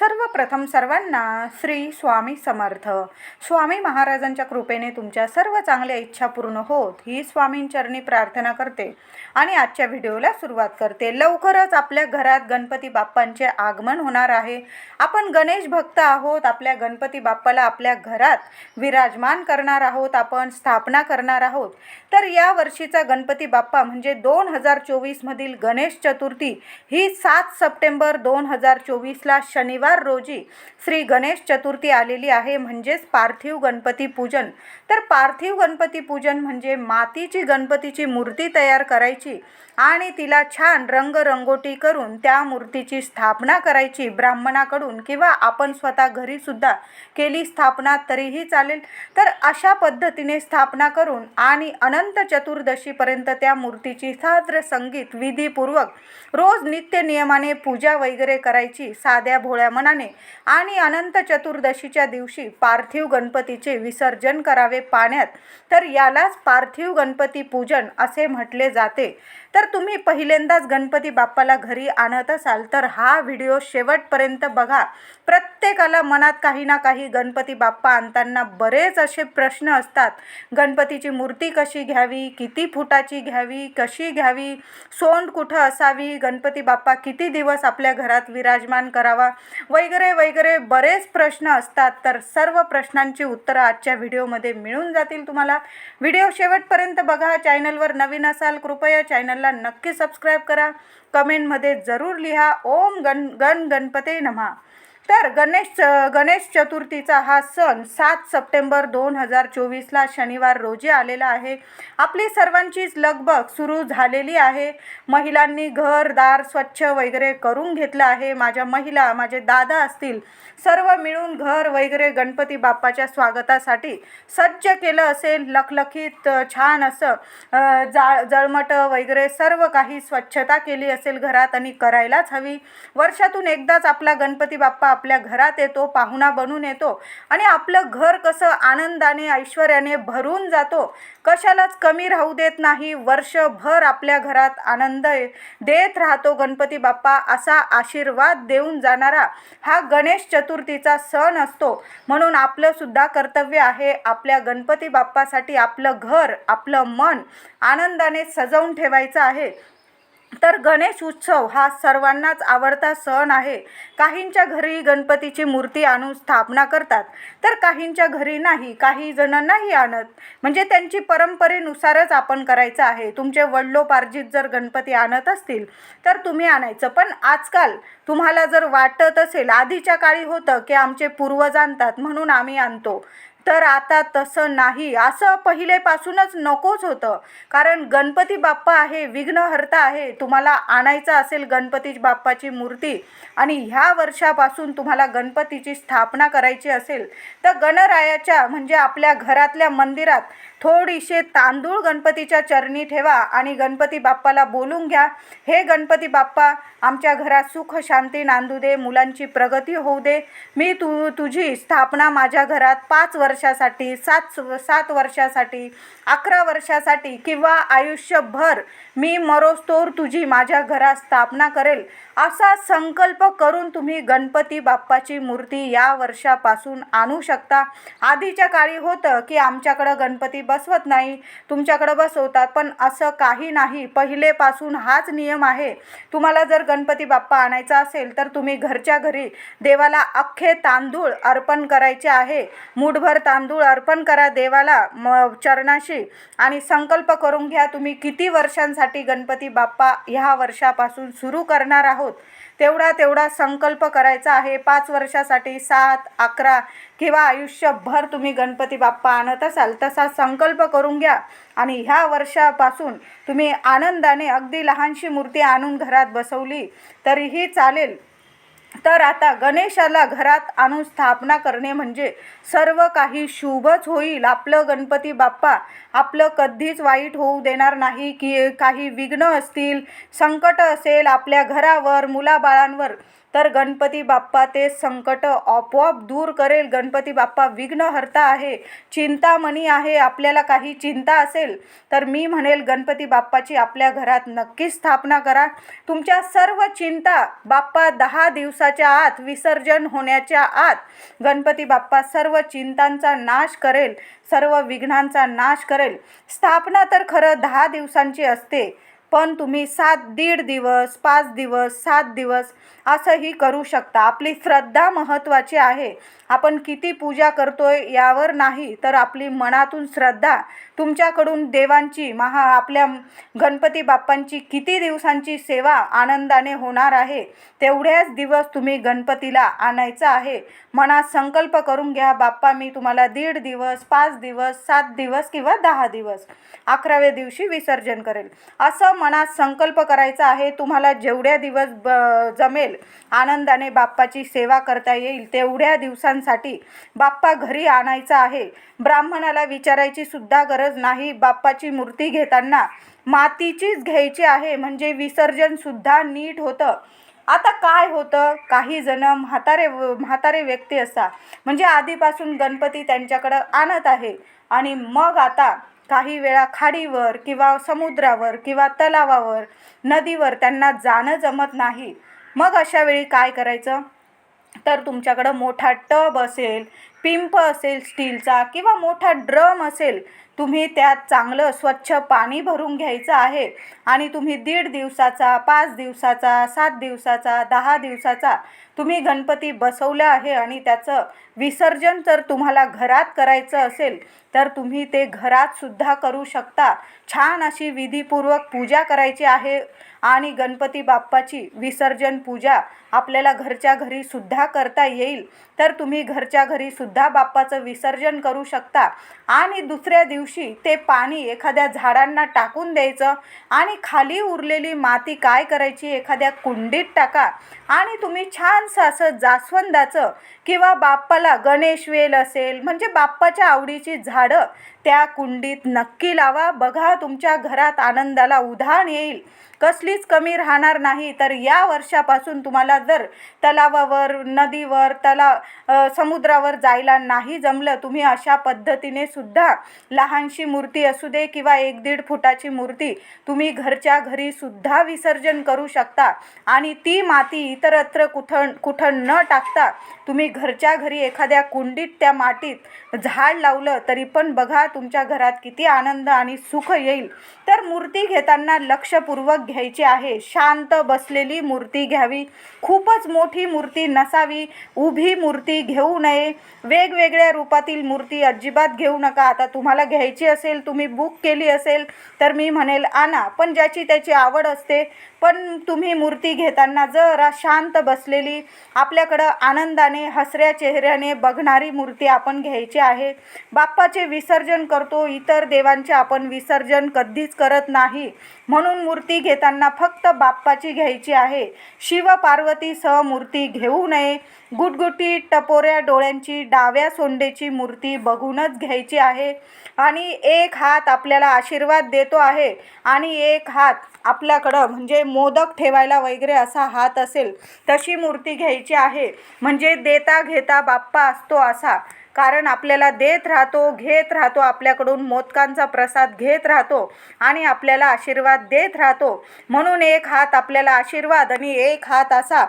सर्वप्रथम सर्वांना श्री स्वामी समर्थ. स्वामी महाराजांच्या कृपेने तुमच्या सर्व चांगल्या इच्छा पूर्ण होत ही स्वामींचरणी प्रार्थना करते आणि आजच्या व्हिडिओला सुरुवात करते. लवकरच आपल्या घरात गणपती बाप्पांचे आगमन होणार आहे. आपण गणेश भक्त आहोत आपल्या गणपती बाप्पाला आपल्या घरात विराजमान करणार आहोत आपण स्थापना करणार आहोत. तर या वर्षीचा गणपती बाप्पा म्हणजे दोन हजार चोवीसमधील गणेश चतुर्थी ही सात सप्टेंबर दोन हजार चोवीसला शनिवार रोजी श्री गणेश चतुर्थी आलेली आहे. म्हणजेच पार्थिव गणपती पूजन. तर पार्थिव गणपती पूजन म्हणजे मातीची गणपतीची मूर्ती तयार करायची आणि तिला छान रंगरंगोटी करून त्या मूर्तीची स्थापना करायची. ब्राह्मणाकडून किंवा आपण स्वतः घरीसुद्धा केली स्थापना तरीही चालेल. तर अशा पद्धतीने स्थापना करून आणि अनंत चतुर्दशीपर्यंत त्या मूर्तीची साद्र संगीत विधीपूर्वक रोज नित्य नियमाने पूजा वगैरे करायची. साध्या भोळ्या ब्राह्मणाने आणि अनंत चतुर्दशीच्या दिवशी पार्थिव गणपतीचे विसर्जन करावे पाण्यात. तर यालाच पार्थिव गणपती पूजन असे म्हटले जाते. तर तुम्ही पहिल्यांदाच गणपती बाप्पाला घरी आणत असाल तर हा व्हिडिओ शेवटपर्यंत बघा. प्रत्येकाला मनात काही ना काही गणपती बाप्पा आणताना बरेच असे प्रश्न असतात. गणपतीची मूर्ती कशी घ्यावी? किती फुटाची घ्यावी? कशी घ्यावी? सोंड कुठं असावी? गणपती बाप्पा किती दिवस आपल्या घरात विराजमान करावा? वगैरे वगैरे बरेच प्रश्न असतात. तर सर्व प्रश्नांची उत्तरं आजच्या व्हिडिओमध्ये मिळून जातील तुम्हाला. व्हिडिओ शेवटपर्यंत बघा. चॅनलवर नवीन असाल कृपया चॅनलला नक्की सबस्क्राईब करा. कमेंटमध्ये जरूर लिहा. ओम गण गण गणपते नमा. तर गणेश गणेश चतुर्थीचा हा सण सात सप्टेंबर दोन हजार चोवीसला शनिवार रोजी आलेला आहे. आपली सर्वांचीच लगबग सुरू झालेली आहे. महिलांनी घर दार स्वच्छ वगैरे करून घेतलं आहे. माझ्या महिला माझे दादा असतील सर्व मिळून घर वगैरे गणपती बाप्पाच्या स्वागतासाठी सज्ज केलं असेल. लखलखीत छान असं जाळ जळमटं वगैरे सर्व काही स्वच्छता केली असेल घरात आणि करायलाच हवी. वर्षातून एकदाच आपला गणपती बाप्पा आपल्या घरात येतो पाहुणा बनून येतो आणि आपलं घर कसं आनंदाने ऐश्वर्याने भरून जातो कशालाच कमी राहू देत नाही वर्षभर आपल्या घरात आनंद देत राहतो गणपती बाप्पा असा आशीर्वाद देऊन जाणारा हा गणेश चतुर्थीचा सण असतो. म्हणून आपलं सुद्धा कर्तव्य आहे आपल्या गणपती बाप्पासाठी आपलं घर आपलं मन आनंदाने सजवून ठेवायचं आहे. तर गणेश उत्सव हा सर्वांनाच आवडता सण आहे. काहींच्या घरी गणपतीची मूर्ती आणून स्थापना करतात तर काहींच्या घरी नाही काही जण नाही आणत. म्हणजे त्यांची परंपरेनुसारच आपण करायचं आहे. तुमचे वडलोपार्जित जर गणपती आणत असतील तर तुम्ही आणायचं. पण आजकाल तुम्हाला जर वाटत असेल आधीच्या काळी होतं की आमचे पूर्वज आणतात म्हणून आम्ही आणतो. तर आता तसं नाही. असं पहिलेपासूनच नकोच होतं. कारण गणपती बाप्पा आहे विघ्नहर्ता आहे. तुम्हाला आणायचं असेल गणपती बाप्पाची मूर्ती आणि ह्या वर्षापासून तुम्हाला गणपतीची स्थापना करायची असेल तर गणरायाच्या म्हणजे आपल्या घरातल्या मंदिरात थोडीशे तांदूळ गणपतीच्या चरणी ठेवा आणि गणपती बाप्पाला बोलून घ्या हे गणपती बाप्पा आमच्या घरात सुख शांती नांदू दे मुलांची प्रगती होऊ दे. मी तू तुझी स्थापना माझ्या घरात पाच वर्ष वर्षासाठी सात सात वर्षासाठी अकरा वर्षासाठी किंवा आयुष्यभर मी मरोस्तोर तुझी माझ्या घरात स्थापना करेल असा संकल्प करून तुम्ही गणपती बाप्पाची मूर्ती या वर्षापासून आणू शकता. आधीच्या काळी होतं की आमच्याकडं गणपती बसवत नाही तुमच्याकडं बसवतात पण असं काही नाही. पहिलेपासून हाच नियम आहे. तुम्हाला जर गणपती बाप्पा आणायचा असेल तर तुम्ही घरच्या घरी देवाला अख्खे तांदूळ अर्पण करायचे आहे. मूठभर तांदूळ अर्पण करा देवाला म चरणाशी. आणि संकल्प करून घ्या तुम्ही किती वर्षांसाठी गणपती बाप्पा ह्या वर्षापासून सुरू करणार आहोत? तेवढा तेवढा संकल्प करायचा आहे. पाच वर्षासाठी सात अकरा किंवा आयुष्यभर तुम्ही गणपती बाप्पा आणत असाल तसा संकल्प करून घ्या. आणि ह्या वर्षापासून तुम्ही आनंदाने अगदी लहानशी मूर्ती आणून घरात बसवली तरीही चालेल. तर आता गणेशाला घरात आणून स्थापना करणे म्हणजे सर्व काही शुभच होईल. आपलं गणपती बाप्पा आपलं कधीच वाईट होऊ देणार नाही की काही विघ्न असतील संकट असेल आपल्या घरावर मुलाबाळांवर तर गणपती बाप्पा ते संकट आपोआप दूर करेल. गणपती बाप्पा विघ्नहर्ता आहे. चिंतामणी आहे. आपल्याला काही चिंता असेल तर मी म्हणेल गणपती बाप्पाची आपल्या घरात नक्की स्थापना करा. तुमच्या सर्व चिंता बाप्पा दहा दिवसाच्या आत विसर्जन होण्याच्या आत गणपती बाप्पा सर्व चिंतांचा नाश करेल सर्व विघ्नांचा नाश करेल. स्थापना तर खरं दहा दिवसांची असते. पण तुम्ही सात दीड दिवस पाच दिवस सात दिवस असंही करू शकता. आपली श्रद्धा महत्त्वाची आहे. आपण किती पूजा करतोय यावर नाही तर आपली मनातून श्रद्धा तुमच्याकडून देवांची महा आपल्या गणपती बाप्पांची किती दिवसांची सेवा आनंदाने होणार आहे तेवढ्याच दिवस तुम्ही गणपतीला आणायचं आहे. मनात संकल्प करून घ्या बाप्पा मी तुम्हाला दीड दिवस पाच दिवस सात दिवस किंवा दहा दिवस अकराव्या दिवशी विसर्जन करेल. असं मनात संकल्प करायचा आहे तुम्हाला जेवढ्या दिवस ब जमेल आनंदाने बाप्पाची सेवा करता येईल तेवढ्या दिवसांसाठी बाप्पा घरी आणायचा आहे. ब्राह्मणाला विचारायची सुद्धा गरज नाही बाप्पाची मूर्ती घेताना. मातीचीच घ्यायची आहे म्हणजे विसर्जन सुद्धा नीट होतं. आता काय होतं? काही जण म्हातारे म्हातारे व्यक्ती असा. म्हणजे आधीपासून गणपती त्यांच्याकडं आणत आहे. आणि मग आता काही वेळा खाडीवर किंवा समुद्रावर किंवा तलावावर नदीवर त्यांना जाणं जमत नाही. मग अशा वेळी काय करायचं? तर तुमच्याकडं मोठा टब असेल पिंप असेल स्टीलचा किंवा मोठा ड्रम असेल तुम्ही त्यात चांगलं स्वच्छ पाणी भरून घ्यायचं आहे. आणि तुम्ही दीड दिवसाचा पाच दिवसाचा सात दिवसाचा दहा दिवसाचा तुम्ही गणपती बसवलं आहे आणि त्याचं विसर्जन जर तुम्हाला घरात करायचं असेल तर तुम्ही ते घरात सुद्धा करू शकता. छान अशी विधीपूर्वक पूजा करायची आहे आणि गणपती बाप्पाची विसर्जन पूजा आपल्याला घरच्या घरीसुद्धा करता येईल. तर तुम्ही घरच्या घरीसुद्धा बाप्पाचं विसर्जन करू शकता. आणि दुसऱ्या दिवशी ते पाणी एखाद्या झाडांना टाकून द्यायचं आणि खाली उरलेली माती काय करायची? एखाद्या कुंडीत टाका आणि तुम्ही छानसं असं जास्वंदाचं किंवा बाप्पाला गणेश वेल असेल म्हणजे बाप्पाच्या आवडीची झाडं त्या कुंडीत नक्की लावा. बघा तुमच्या घरात आनंदाला उधाण येईल. कसलीच कमी राहणार नाही. तर या वर्षापासून तुम्हाला जर तलावावर नदीवर तलाव समुद्रावर जायला नाही जमलं तुम्ही अशा पद्धतीने सुद्धा लहानशी मूर्ती असू दे किंवा एक दीड फुटाची मूर्ती तुम्ही घरच्या घरी सुद्धा विसर्जन करू शकता. आणि ती माती इतरत्र कुठं कुठं न टाकता तुम्ही घरच्या घरी एखाद्या कुंडीत त्या मातीत झाड लावलं तरी पण बघा तुमच्या घरात किती आनंद आणि सुख येईल. तर मूर्ती घेताना लक्षपूर्वक घ्यायची आहे. शांत बसलेली मूर्ती घ्यावी. खूपच मोठी मूर्ती नसावी. उभी मूर्ती घेऊ नये. वेगवेगळ्या रूपातील मूर्ती अजिबात घेऊ नका. आता तुम्हाला घ्यायची असेल तुम्ही बुक केली असेल तर मी म्हणेल आणा पण ज्याची त्याची आवड असते पण तुम्ही मूर्ती घेताना जरा शांत बसलेली आपल्याकडं आनंदाने हसऱ्या चेहऱ्याने बघणारी मूर्ती आपण घ्यायची आहे. बाप्पाचे विसर्जन करतो इतर देवांचे आपण विसर्जन कधीच करत नाही. म्हणून मूर्ती घेताना फक्त बाप्पाची घ्यायची आहे. शिव पार्वतीसह मूर्ती घेऊ नये. गुटगुटी टपोऱ्या डोळ्यांची डाव्या सोंडेची मूर्ती बघूनच घ्यायची आहे. आणि एक हात आपल्याला आशीर्वाद देतो आहे. आणि एक हात आपल्याकडं म्हणजे मोदक ठेवायला वगैरे असा हात असेल तशी मूर्ती घ्यायची आहे. म्हणजे देता घेता बाप्पा असतो असा. कारण आपल्याला देत राहतो घेत राहतो आपल्याकडून मोदकांचा प्रसाद घेत राहतो आणि आपल्याला आशीर्वाद देत राहतो. म्हणून एक हात आपल्याला आशीर्वाद आणि एक हात असा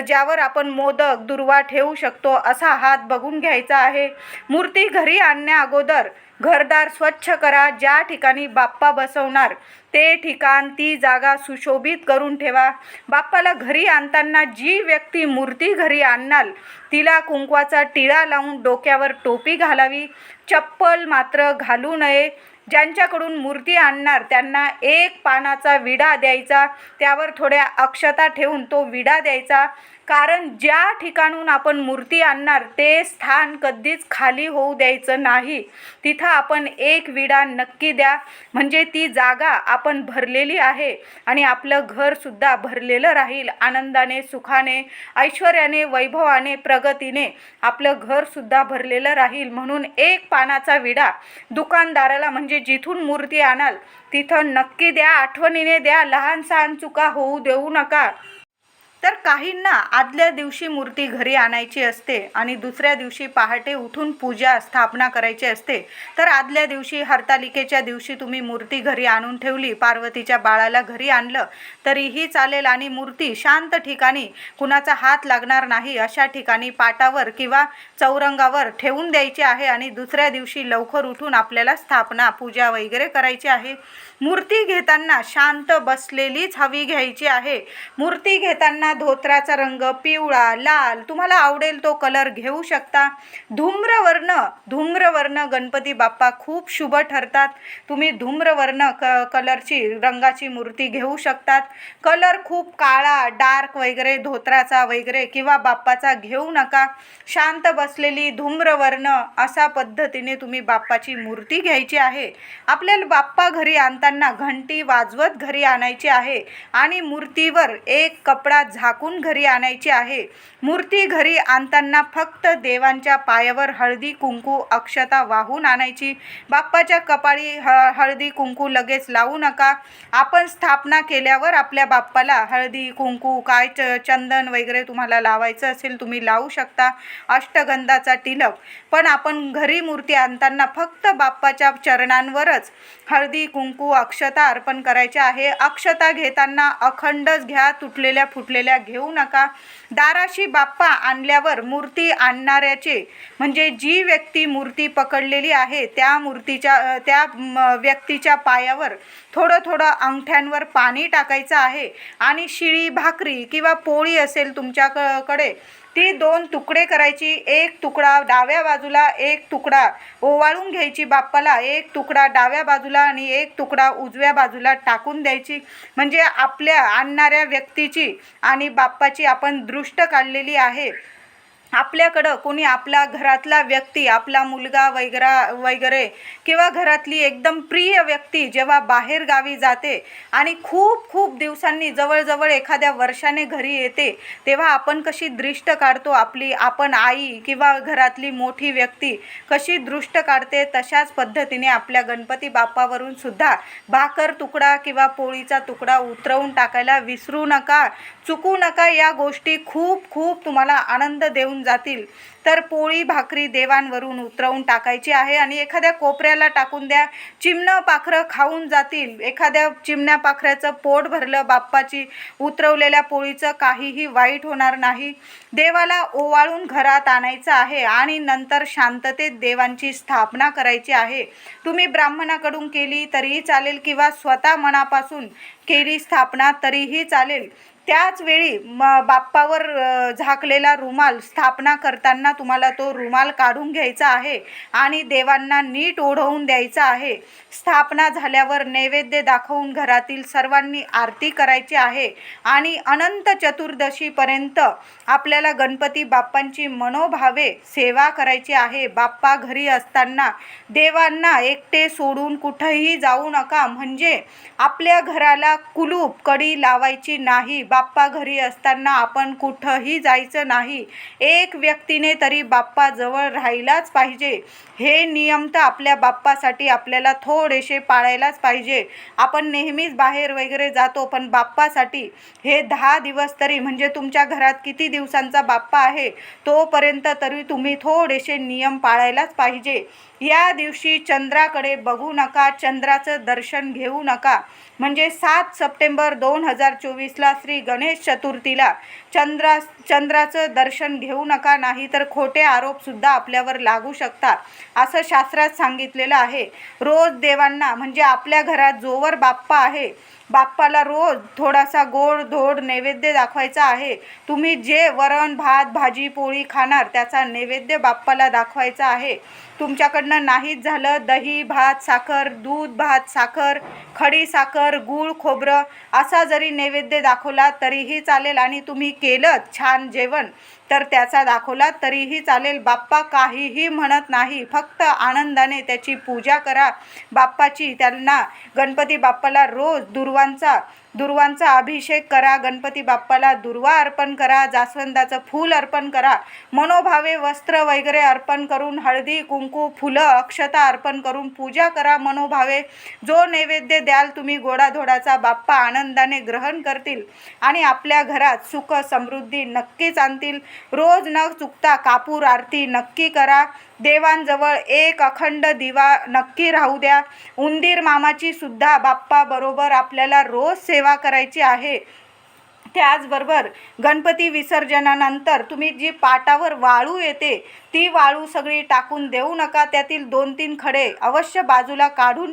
ज्यावर आपण मोदक दुर्वा ठेवू शकतो असा हात बघून घ्यायचा आहे. मूर्ती घरी आणण्या अगोदर घरदार स्वच्छ करा ज्या ठिकाणी बाप्पा बसवणार ते ठिकाण ती जागा सुशोभित करून ठेवा. बाप्पाला घरी आणताना जी व्यक्ती मूर्ती घरी आणणार तिला कुंकवाचा टिळा लावून डोक्यावर टोपी घालावी. चप्पल मात्र घालू नये. ज्यांच्याकडून मूर्ती आणणार त्यांना एक पानाचा विडा द्यायचा. त्यावर थोड्या अक्षता ठेवून तो विडा द्यायचा. कारण ज्या ठिकाणून आपण मूर्ती आणणार ते स्थान कधीच खाली होऊ द्यायचं नाही. तिथं आपण एक विडा नक्की द्या. म्हणजे ती जागा आपण भरलेली आहे आणि आपलं घरसुद्धा भरलेलं राहील. आनंदाने सुखाने ऐश्वर्याने वैभवाने प्रगतीने आपलं घरसुद्धा भरलेलं राहील. म्हणून एक पानाचा विडा दुकानदाराला म्हणजे जिथून मूर्ती आणाल तिथं नक्की द्या. आठवणीने द्या. लहान सहान चुका होऊ देऊ नका. तर काहींना आदल्या दिवशी मूर्ती घरी आणायची असते आणि दुसऱ्या दिवशी पहाटे उठून पूजा स्थापना करायची असते. तर आदल्या दिवशी हरतालिकेच्या दिवशी तुम्ही मूर्ती घरी आणून ठेवली पार्वतीच्या बाळाला घरी आणलं तरीही चालेल आणि मूर्ती शांत ठिकाणी कुणाचा हात लागणार नाही अशा ठिकाणी पाटावर किंवा चौरंगावर ठेवून द्यायची आहे आणि दुसऱ्या दिवशी लवकर उठून आपल्याला स्थापना पूजा वगैरे करायची आहे. मूर्ती घेताना शांत बसलेलीच हवी घ्यायची आहे. मूर्ती घेताना धोत्राचा रंग पिवळा लाल. तुम्हाला आवडेल तो कलर घेऊ शकता. धूम्रवर्ण धूम्रवर्ण गणपती बाप्पा खूप शुभ ठरतात. तुम्ही धूम्रवर्ण क कलरची रंगाची मूर्ती घेऊ शकतात. कलर खूप काळा डार्क वगैरे धोत्राचा वगैरे किंवा बाप्पाचा घेऊ नका. शांत बसलेली धूम्रवर्ण अशा पद्धतीने तुम्ही बाप्पाची मूर्ती घ्यायची आहे. आपल्याला बाप्पा घरी आणताना घंटी वाजवत घरी आणायची आहे. आणि मूर्तीवर एक कपडा झाकून घरी आणायची आहे. मूर्ती घरी आणताना फक्त देवांच्या पायावर हळदी कुंकू अक्षता वाहून आणायची. बाप्पाच्या कपाळी ह हळदी कुंकू लगेच लावू नका. आपण स्थापना केल्यावर आपल्या बाप्पाला हळदी कुंकू काय च चंदन वगैरे तुम्हाला लावायचं असेल तुम्ही लावू शकता. अष्टगंधाचा टिलक पण आपण घरी मूर्ती आणताना फक्त बाप्पाच्या चरणांवरच हळदी कुंकू अक्षता अर्पण करायच्या आहे. अक्षता घेताना अखंडच घ्या. तुटलेल्या फुटलेल्या घेऊ नका. दाराशी बाप्पा आणल्यावर मूर्ती आणणाऱ्याचे म्हणजे जी व्यक्ती मूर्ती पकडलेली आहे त्या मूर्तीच्या त्या व्यक्तीच्या पायावर थोडं थोडं अंगठ्यांवर पाणी टाकायचं आहे. आणि शिळी भाकरी किंवा पोळी असेल तुमच्याकडे ती दोन तुकडे करायची. एक तुकडा डाव्या बाजूला एक तुकडा. ओवाळून घ्यायची बाप्पाला. एक तुकडा डाव्या बाजूला आणि एक तुकडा उजव्या बाजूला टाकून द्यायची. म्हणजे आपल्या आणणाऱ्या व्यक्तीची आणि बाप्पाची आपण दृष्ट काढलेली आहे. आपल्याकडं कोणी आपला घरातला व्यक्ती आपला मुलगा वगैरे वगैरे किंवा घरातली एकदम प्रिय व्यक्ती जेव्हा बाहेर गावी जाते आणि खूप खूप दिवसांनी जवळजवळ एखाद्या वर्षाने घरी येते तेव्हा आपण कशी दृष्ट काढतो आपली आपण आई किंवा घरातली मोठी व्यक्ती कशी दृष्ट काढते तशाच पद्धतीने आपल्या गणपती बाप्पावरून सुद्धा भाकर तुकडा किंवा पोळीचा तुकडा उतरवून टाकायला विसरू नका चुकू नका या गोष्टी खूप खूप तुम्हाला आनंद देऊन जातील. तर पोळी भाकरी देवांवरून उतरवून टाकायची आहे आणि एखाद्या कोपऱ्याला टाकून द्या. चिमणं पाखरं खाऊन जातील. एखाद्या चिमण्या पाखऱ्याचं पोट भरलं बाप्पाची उतरवलेल्या पोळीचं काहीही वाईट होणार नाही. देवाला ओवाळून घरात आणायचं आहे आणि नंतर शांततेत देवांची स्थापना करायची आहे. तुम्ही ब्राह्मणाकडून केली तरीही चालेल किंवा स्वतः मनापासून केली स्थापना तरीही चालेल. त्याच वेळी म बाप्पावर झाकलेला रुमाल स्थापना करताना तुम्हाला तो रुमाल काढून घ्यायचा आहे आणि देवांना नीट ओढवून द्यायचा आहे. स्थापना झाल्यावर नैवेद्य दाखवून घरातील सर्वांनी आरती करायची आहे आणि अनंत चतुर्दशीपर्यंत आपल्याला गणपती बाप्पांची मनोभावे सेवा करायची आहे. बाप्पा घरी असताना देवांना एकटे सोडून कुठंही जाऊ नका. म्हणजे आपल्या घराला कुलूप कडी लावायची नाही. बाप्पा घरी असताना आपण कुठंही जायचं नाही. एक व्यक्तीने तरी बाप्पा जवळ राहिलाच पाहिजे. हे नियम तर आपल्या बाप्पासाठी आपल्याला थोडेसे पाळायलाच पाहिजे. आपण नेहमीच बाहेर वगैरे जातो पण बाप्पासाठी हे दहा दिवस तरी म्हणजे तुमच्या घरात किती दिवसांचा बाप्पा आहे तोपर्यंत तरी तुम्ही थोडेसे नियम पाळायलाच पाहिजे. या दिवशी चंद्राकडे बघू नका चंद्राचं दर्शन घेऊ नका. म्हणजे सात सप्टेंबर दोन हजार चोवीसला श्री गणेश चतुर्थीला चंद्रा चंद्राचं दर्शन घेऊ नका नाही तर खोटे आरोपसुद्धा आपल्यावर लागू शकतात असं शास्त्रात सांगितलेलं आहे. रोज देवांना म्हणजे आपल्या घरात जोवर बाप्पा आहे बाप्पाला रोज थोडासा गोड धोड नैवेद्य दाखवायचा आहे. तुम्ही जे वरण भात भाजी पोळी खाणार त्याचा नैवेद्य बाप्पाला दाखवायचा आहे. तुमच्याकडनं नाहीच झालं दही भात साखर दूध भात साखर खडी साखर गूळ खोबरं असा जरी नैवेद्य दाखवला तरीही चालेल आणि तुम्ही केलं छान जेवण तर त्याचा दाखवला तरीही चालेल. बाप्पा काहीही म्हणत नाही फक्त आनंदाने त्याची पूजा करा. बाप्पाची त्यांना गणपती बाप्पाला रोज दुर्वा दुर्वांचा दुर्वांचा अभिषेक करा गणपती बाप्पाला दुर्वा अर्पण करा जास्वंदाचं फूल अर्पण करा मनोभावे वस्त्र वगैरे अर्पण करून हळदी कुंकू फुलं अक्षता अर्पण करून पूजा करा मनोभावे. जो नैवेद्य द्याल तुम्ही गोडाधोडाचा बाप्पा आनंदाने ग्रहण करतील आणि आपल्या घरात सुख समृद्धी नक्कीच आणतील. रोज न चुकता कापूर आरती नक्की करा. देवांजवळ एक अखंड दिवा नक्की राहू द्या. उंदीर मामाची सुद्धा बाप्पा बरोबर आपल्याला रोज सेवा करायची आहे. त्याचबरोबर गणपती विसर्जनानंतर तुम्ही जी पाटावर वाळू येते ती वाळू सगळी टाकून देऊ नका. त्यातील दोन तीन खडे अवश्य बाजूला काढून